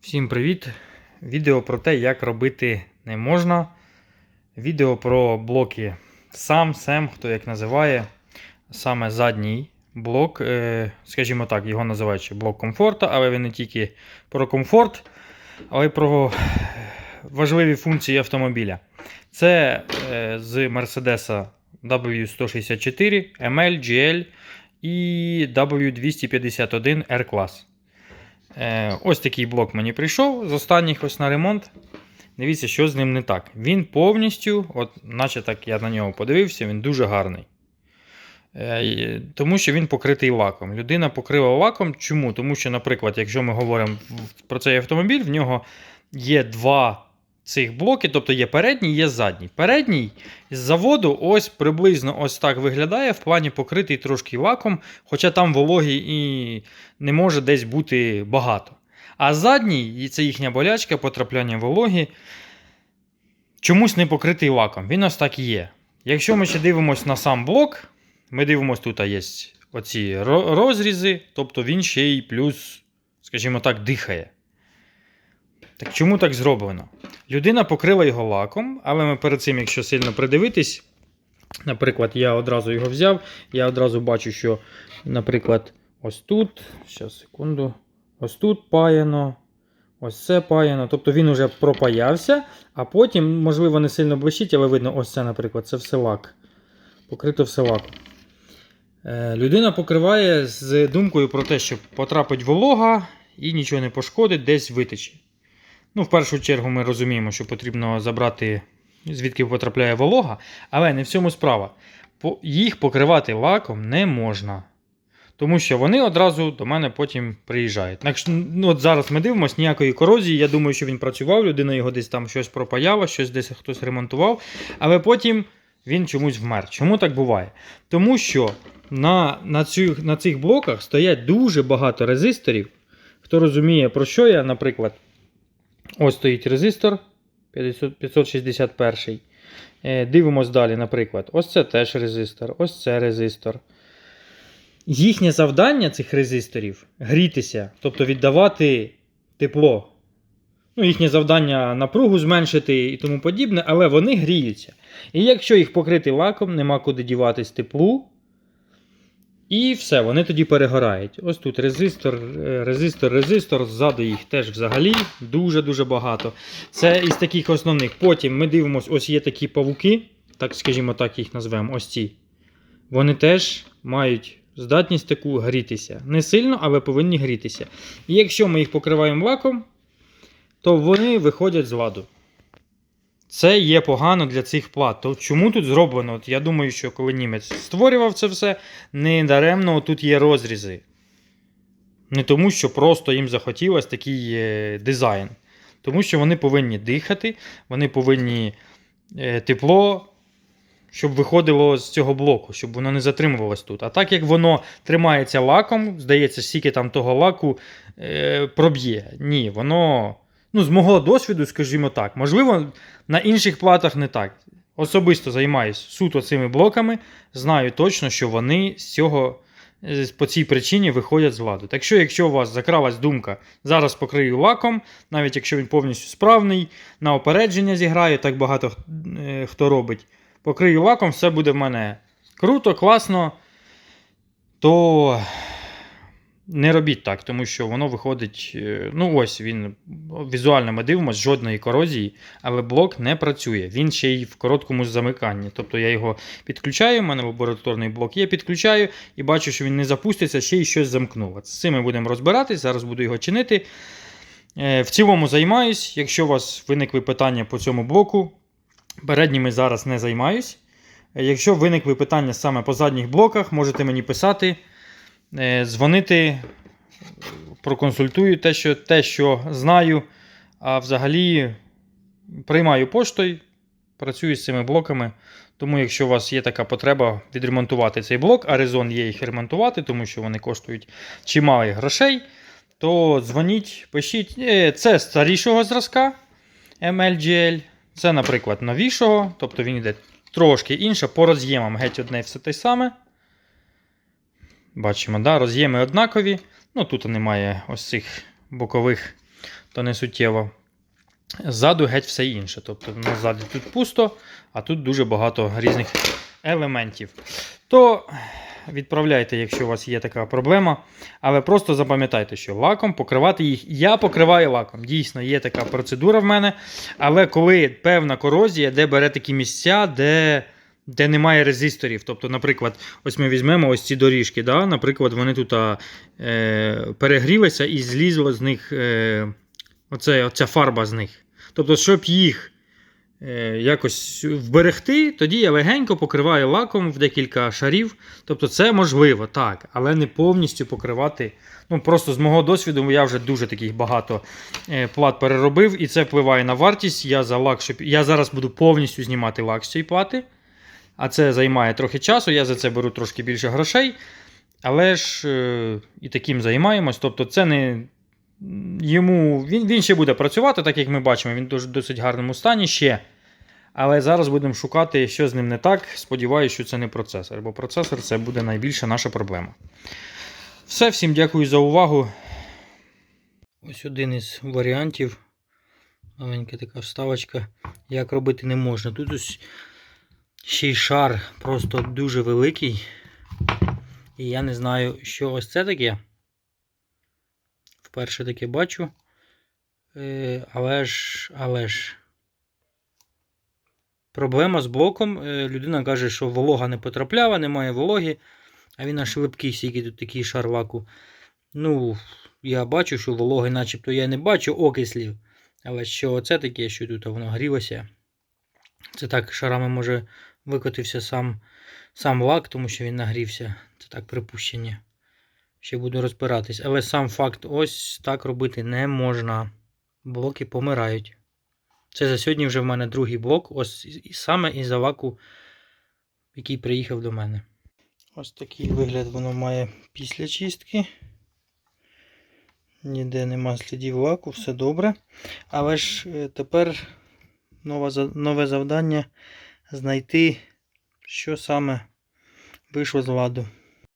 Всім привіт! Відео про те, як робити не можна. Відео про блоки сам, сем, хто як називає. Саме задній блок, е, скажімо так, його називають блок комфорту, але він не тільки про комфорт, але й про важливі функції автомобіля. Це е, з Mercedes W164, ML, GL і W251 R-клас. Е, Ось такий блок мені прийшов з останніх ось на ремонт. Дивіться, що з ним не так. Він повністю, от, наче так я на нього подивився, він дуже гарний. Е, Тому що він покритий лаком. Людина покрила лаком. Чому? Тому що, наприклад, якщо ми говоримо про цей автомобіль, в нього є два цих блоки, тобто є передній, є задній. Передній з заводу ось приблизно ось так виглядає, в плані покритий трошки лаком, хоча там вологі і не може десь бути багато. А задній, і це їхня болячка, потрапляння вологі, чомусь не покритий лаком. Він ось так і є. Якщо ми ще дивимося на сам блок, ми дивимося, тут є оці розрізи, тобто він ще й плюс, скажімо так, дихає. Так чому так зроблено? Людина покрила його лаком, але ми перед цим, якщо сильно придивитись, наприклад, я одразу його взяв, я одразу бачу, що, наприклад, ось тут, зараз, секунду, ось тут паяно, ось це паяно. Тобто він уже пропаявся, а потім, можливо, не сильно блищить, але видно, ось це, наприклад, це все лак. Покрито все лаком. Е, Людина покриває з думкою про те, що потрапить волога і нічого не пошкодить, десь витече. Ну, в першу чергу ми розуміємо, що потрібно забрати, звідки потрапляє волога, але не в цьому справа. Їх покривати лаком не можна. Тому що вони одразу до мене потім приїжджають. Ну, от зараз ми дивимося, ніякої корозії. Я думаю, що він працював, людина його десь там щось пропаяла, щось десь хтось ремонтував, але потім він чомусь вмер. Чому так буває? Тому що на, на, цю, на цих блоках стоять дуже багато резисторів. Хто розуміє, про що я, наприклад, ось стоїть резистор 561. Е, Дивимось далі, наприклад, ось це теж резистор, ось це резистор. Їхнє завдання цих резисторів грітися, тобто віддавати тепло. Ну, їхнє завдання напругу зменшити і тому подібне, але вони гріються. І якщо їх покрити лаком, нема куди діватись теплу. І все, вони тоді перегорають. Ось тут резистор, е, резистор, резистор, ззаду їх теж взагалі дуже-дуже багато. Це із таких основних. Потім ми дивимося, ось є такі павуки, так скажімо так, їх назвемо, ось ці. Вони теж мають здатність таку грітися. Не сильно, але повинні грітися. І якщо ми їх покриваємо лаком, то вони виходять з ладу. Це є погано для цих плат. То чому тут зроблено? От я думаю, що коли німець створював це все, не даремно тут є розрізи. Не тому, що просто їм захотілося такий е, дизайн. Тому що вони повинні дихати, вони повинні е, тепло, щоб виходило з цього блоку, щоб воно не затримувалось тут. А так як воно тримається лаком, здається, стільки там того лаку е, проб'є. Ні, воно. Ну, з мого досвіду, скажімо так, можливо, на інших платах не так. Особисто займаюся суто цими блоками, знаю точно, що вони з цього е, по цій причині виходять з ладу. Так що, якщо у вас закралась думка, зараз покрию лаком, навіть якщо він повністю справний, на опередження зіграю, так багато е, хто робить, покрию лаком, все буде в мене круто, класно, то не робіть так, тому що воно виходить. е, Ну, ось він візуально ми дивимося, жодної корозії, але блок не працює. Він ще й в короткому замиканні. Тобто я його підключаю, у мене лабораторний блок є, підключаю і бачу, що він не запуститься, ще й щось замкнуло. З цим ми будемо розбиратись, зараз буду його чинити. Е, В цілому займаюсь. Якщо у вас виникли питання по цьому блоку, передніми зараз не займаюсь. Е, Якщо виникли питання саме по задніх блоках, можете мені писати. Е, дзвонити, проконсультую те, що, те, що знаю. А взагалі приймаю поштою, працюю з цими блоками. Тому, якщо у вас є така потреба відремонтувати цей блок, а резон є їх ремонтувати, тому що вони коштують чимало грошей, то дзвоніть, пишіть. Е, Це старішого зразка MLGL. Це, наприклад, новішого, тобто він йде трошки інше, по роз'ємам геть одне все те саме. Бачимо, да, роз'єми однакові. Ну, тут немає ось цих бокових то не суттєво. Ззаду геть все інше. Тобто назаді тут пусто, а тут дуже багато різних елементів. То відправляйте, якщо у вас є така проблема. Але просто запам'ятайте, що лаком покривати їх. Я покриваю лаком. Дійсно, є така процедура в мене. Але коли певна корозія, де бере такі місця, де. Де немає резисторів. Тобто, наприклад, ось ми візьмемо ось ці доріжки. Да? Наприклад, вони тут е, перегрілися і злізло з них е, оце, оця фарба з них. Тобто, щоб їх е, якось вберегти, тоді я легенько покриваю лаком в декілька шарів. Тобто, це можливо, так, але не повністю покривати. Ну, просто з мого досвіду я вже дуже таких багато е, плат переробив, і це впливає на вартість. Я за лак, щоб... я зараз буду повністю знімати лак з цієї плати. А це займає трохи часу, я за це беру трошки більше грошей. Але ж е, і таким займаємось. Тобто, це не йому. Він, він ще буде працювати, так як ми бачимо, він дуже досить гарному стані ще. Але зараз будемо шукати, що з ним не так. Сподіваюся, що це не процесор, бо процесор це буде найбільша наша проблема. Все, всім дякую за увагу. Ось один із варіантів. Маленька така вставочка. Як робити не можна. Тут ось ще й шар просто дуже великий. І я не знаю, що ось це таке. Вперше таке бачу. Е, але ж, але ж. Проблема з блоком. Е, людина каже, що волога не потрапляла, немає вологи. А він аж липкий, стільки тут такий шар лаку. Ну, я бачу, що вологи начебто я не бачу окислів. Але що оце таке, що тут воно грілося. Це так шарами може викотився сам, сам лак, тому що він нагрівся. Це так припущення. Ще буду розбиратись. Але сам факт, ось так робити не можна. Блоки помирають. Це за сьогодні вже в мене другий блок. Ось і саме із-за лаку, який приїхав до мене. Ось такий вигляд воно має після чистки. Ніде нема слідів лаку, все добре. Але ж е, тепер нове, нове завдання знайти, що саме вийшло з ладу.